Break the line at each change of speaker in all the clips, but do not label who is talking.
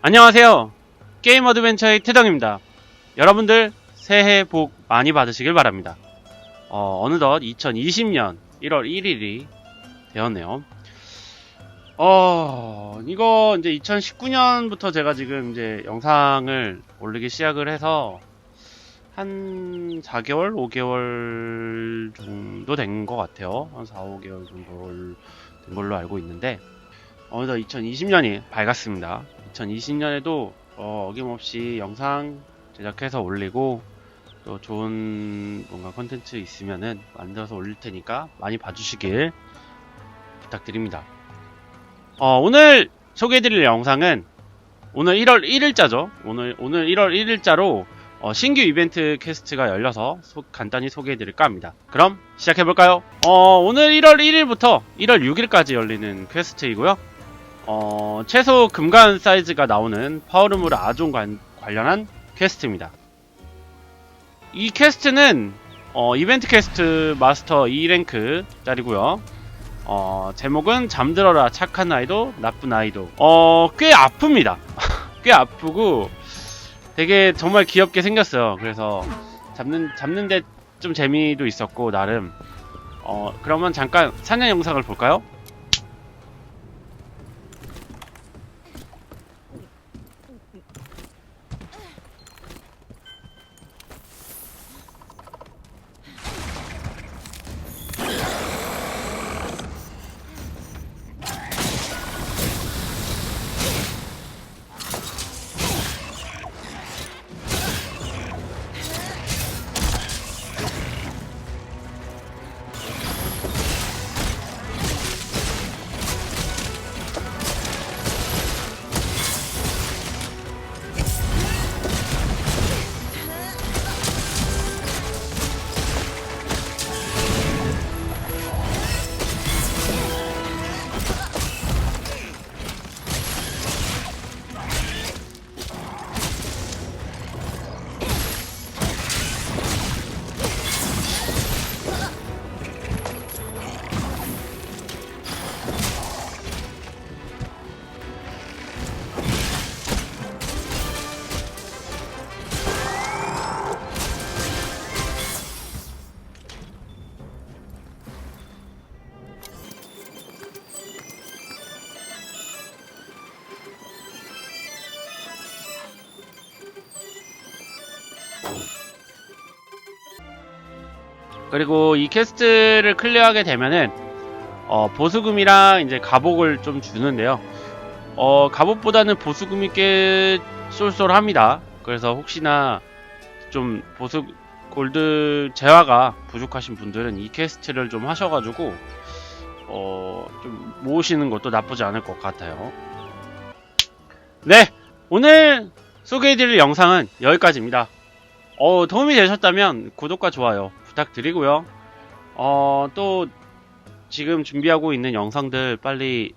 안녕하세요. 게임 어드벤처의 태정입니다. 여러분들 새해 복 많이 받으시길 바랍니다. 어, 어느덧 2020년 1월 1일이 되었네요. 어, 이거 이제 2019년부터 제가 지금 이제 영상을 올리기 시작을 해서 한 4개월, 5개월 정도 된 것 같아요. 한 4, 5개월 정도 된 걸로 알고 있는데, 어느덧 2020년이 밝았습니다. 2020년에도 어, 어김없이 영상 제작해서 올리고 또 좋은 뭔가 컨텐츠 있으면은 만들어서 올릴 테니까 많이 봐주시길 부탁드립니다. 어, 오늘 소개해드릴 영상은 오늘 1월 1일자죠. 오늘 오늘 1월 1일자로 어, 신규 이벤트 퀘스트가 열려서 소- 간단히 소개해드릴까 합니다. 그럼 시작해볼까요? 어, 오늘 1월 1일부터 1월 6일까지 열리는 퀘스트이고요. 어, 최소 금간 사이즈가 나오는 파워룸으로 아종 관, 관련한 퀘스트입니다. 이 퀘스트는 어, 이벤트 퀘스트 마스터 2랭크 짜리고요. 어, 제목은 잠들어라 착한 아이도 나쁜 아이도. 어, 꽤 아픕니다. 꽤 아프고 되게 정말 귀엽게 생겼어요. 그래서 잡는 잡는데 좀 재미도 있었고 나름. 어, 그러면 잠깐 사냥 영상을 볼까요? 그리고 이 퀘스트를 클리어하게 되면은 어, 보수금이랑 이제 갑옷을 좀 주는데요. 어, 갑옷보다는 보수금이 꽤 쏠쏠합니다. 그래서 혹시나 좀 보수 골드 재화가 부족하신 분들은 이 퀘스트를 좀 하셔가지고 어, 좀 모으시는 것도 나쁘지 않을 것 같아요. 네, 오늘 소개해드릴 영상은 여기까지입니다. 어, 도움이 되셨다면 구독과 좋아요 부탁드리고요. 어, 또 지금 준비하고 있는 영상들 빨리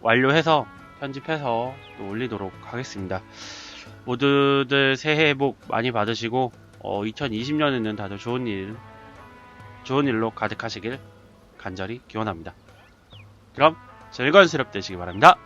완료해서 편집해서 또 올리도록 하겠습니다. 모두들 새해 복 많이 받으시고 어, 2020년에는 다들 좋은 일, 좋은 일로 가득하시길 간절히 기원합니다. 그럼 즐거운 수렵 되시기 바랍니다.